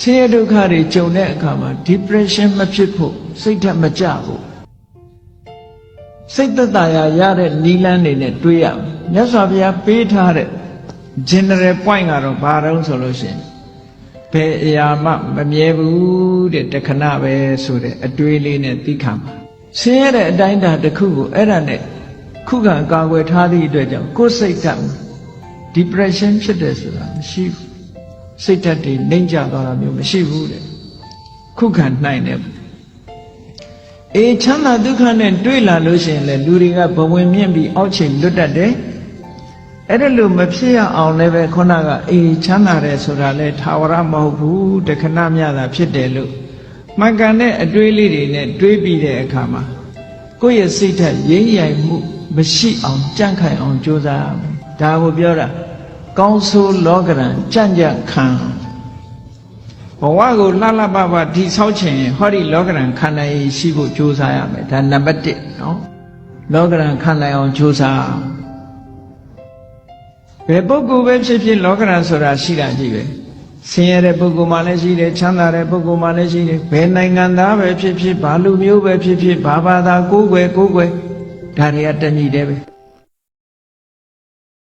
ဆင်းရဲဒုက္ခတွေကြုံတဲ့အခါမှာ depression မဖြစ်ဖို့စိတ်ဓာတ်မကြဖို့စိတ်သက်သာရာရတဲ့နီလန်းနေနဲ့တွေးရမယ်မြတ်စွာဘုရားပေးထားတဲ့ general point ကတော့ဘာတုံးဆိုလို့ရှိရင်ဘယ်အရာမှမမြဲဘူးတဲ့တခဏပဲဆိုတဲ့အတွေးလေးနဲ့သိခံပါဆင်းရဲတဲ့အတိုင်းအတာတစ်ခုကိုအဲ့ဒါနဲ့ခုခံကာကွယ်ထားသည့်အတွက်ကြောင့်ကိုယ်စိတ်ဓာတ် depression ဖြစ်တယ်ဆိုတာမရှိဘူး စိတ်ဓာတ်တွေနှိမ့်ကျသွားတာမျိုးမရှိဘူးတဲ့ခုခံနိုင်တယ်အေးချမ်းသာဒုက္ခနဲ့တွေ့လာလို့ရှိရင်လေလူတွေကဘဝင်မြင့်ပြီးအောက်ချိန်လွတ်တတ်တယ်အဲ့ဒါလို့မဖြစ်ရအောင်လည်းပဲခုနကအေးချမ်းသာတယ်ဆိုတာလေထာဝရမဟုတ်ဘူးတခဏမြတာဖြစ်တယ်လို့မှန်ကန်တဲ့အတွေးလေးတွေနဲ့တွေးပြီးတဲ့အခါမှာကိုယ့်ရဲ့စိတ်ဓာတ်ရင်းရိုင်မှုမရှိအောင်ကြန့်ခိုင်အောင်ကြိုးစားရမယ်ဒါကိုပြောတာ ကောင်းဆိုးလောကရန်ကြံ့ကြံ့ခံဘဝကိုလှလှပပဒီဆောက်ချင်ရင်ဟောဒီလောကရန်ခံနိုင်ရှိဖို့ကြိုးစားရမယ်ဒါနံပါတ်1နော်လောကရန်ခံနိုင်အောင်ကြိုးစားဘယ်ပုဂ္ဂိုလ်ပဲဖြစ်ဖြစ်လောကရန်ဆိုတာရှိတာကြည့်ပဲဆင်းရဲတဲ့ပုဂ္ဂိုလ်မှလည်းရှိတယ်ချမ်းသာတဲ့ပုဂ္ဂိုလ်မှလည်းရှိတယ်ဘယ်နိုင်ငံသားပဲဖြစ်ဖြစ်ဘာလူမျိုးပဲဖြစ်ဖြစ်ဘာဘာသာကိုးကွယ်ကိုးကွယ်ဒါတွေကတဏှိတယ်ပဲ